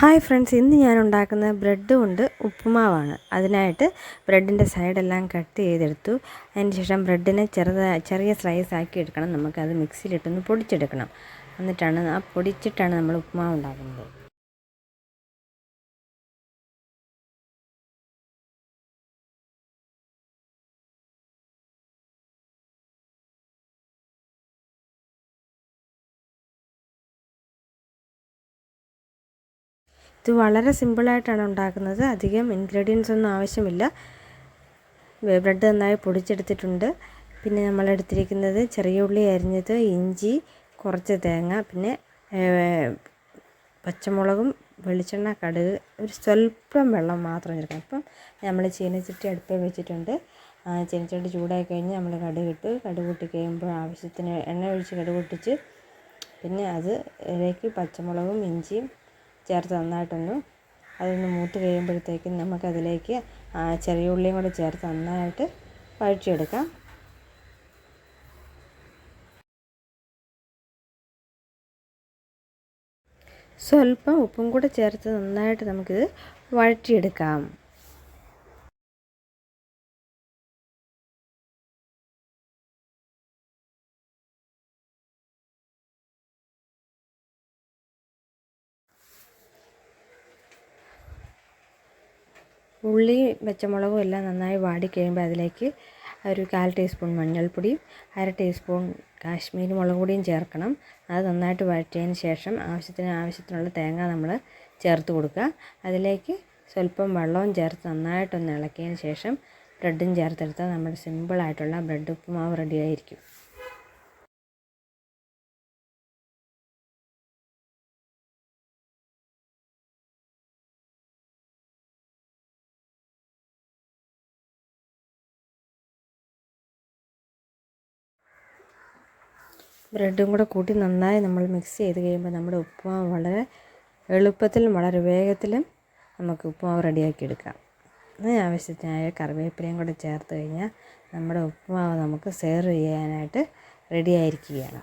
Hi friends ഇന്ന് ഞാൻ ഉണ്ടാക്കുന്ന ബ്രെഡ് കൊണ്ട് ഉപ്പുമാവാണ്. അതിനായിട്ട് ബ്രെഡിന്റെ സൈഡെല്ലാം കട്ട് ചെയ്തെടുത്തു. അതിന് ശേഷം ബ്രെഡിനെ ചെറുത ചെറിയ സ്ലൈസ് ആക്കി എടുക്കണം. നമുക്കത് മിക്സിയിലിട്ടൊന്ന് പൊടിച്ചെടുക്കണം. എന്നിട്ടാണ് ആ പൊടിച്ചിട്ടാണ് നമ്മൾ ഉപ്പുമാവ് ഉണ്ടാക്കുന്നത് ഇത് വളരെ സിമ്പിളായിട്ടാണ് ഉണ്ടാക്കുന്നത്. അധികം ഇൻഗ്രീഡിയൻസ് ഒന്നും ആവശ്യമില്ല. ബ്രെഡ് നന്നായി പൊടിച്ചെടുത്തിട്ടുണ്ട്. പിന്നെ നമ്മൾ എടുത്തിരിക്കുന്നത് ചെറിയ ഉള്ളി അരിഞ്ഞത് ഇഞ്ചി കുറച്ച് തേങ്ങ പിന്നെ പച്ചമുളകും വെളിച്ചെണ്ണ കടുക് ഒരു സ്വല്പം വെള്ളം മാത്രം ചേർക്കണം. അപ്പം നമ്മൾ ചീനച്ചട്ടി അടുപ്പിൽ വെച്ചിട്ടുണ്ട്. ചീനച്ചട്ടി ചൂടായി കഴിഞ്ഞ് നമ്മൾ കടുക് ഇട്ട് കടുക് പൊട്ടി കഴിയുമ്പോൾ ആവശ്യത്തിന് എണ്ണ ഒഴിച്ച് കടുക് പൊട്ടിച്ച് പിന്നെ അത് ഇതിലേക്ക് പച്ചമുളകും ഇഞ്ചിയും ചേർത്ത് നന്നായിട്ടൊന്ന് അതൊന്ന് മൂത്ത് കഴിയുമ്പോഴത്തേക്കും നമുക്കതിലേക്ക് ചെറിയ ഉള്ളിയും കൂടെ ചേർത്ത് നന്നായിട്ട് വഴറ്റിയെടുക്കാം. സ്വല്പം ഉപ്പും കൂടെ ചേർത്ത് നന്നായിട്ട് നമുക്കിത് വഴറ്റിയെടുക്കാം. ഉള്ളി പച്ചമുളകും എല്ലാം നന്നായി വാടി കഴിയുമ്പോൾ അതിലേക്ക് ഒരു കാൽ ടീസ്പൂൺ മഞ്ഞൾപ്പൊടിയും അര ടീസ്പൂൺ കാശ്മീരി മുളക് പൊടിയും ചേർക്കണം. അത് നന്നായിട്ട് വഴറ്റിയതിന് ശേഷം ആവശ്യത്തിന് ആവശ്യത്തിനുള്ള തേങ്ങ നമ്മൾ ചേർത്ത് കൊടുക്കുക. അതിലേക്ക് സ്വല്പം വെള്ളവും ചേർത്ത് നന്നായിട്ടൊന്ന് ഇളക്കിയതിന് ശേഷം ബ്രെഡും ചേർത്തെടുത്താൽ നമ്മുടെ സിമ്പിളായിട്ടുള്ള ബ്രെഡ് ഉപ്പുമാവ് റെഡി ബ്രെഡും കൂടെ കൂട്ടി നന്നായി നമ്മൾ മിക്സ് ചെയ്ത് കഴിയുമ്പോൾ നമ്മുടെ ഉപ്പുമാവ് വളരെ എളുപ്പത്തിലും വളരെ വേഗത്തിലും നമുക്ക് ഉപ്പുമാവ് റെഡിയാക്കി എടുക്കാം. അതിന് ആവശ്യത്തിനായ കറിവേപ്പിലയും കൂടെ ചേർത്ത് കഴിഞ്ഞാൽ നമ്മുടെ ഉപ്പുമാവ് നമുക്ക് സെർവ് ചെയ്യാനായിട്ട് റെഡി ആയിരിക്കുകയാണ്.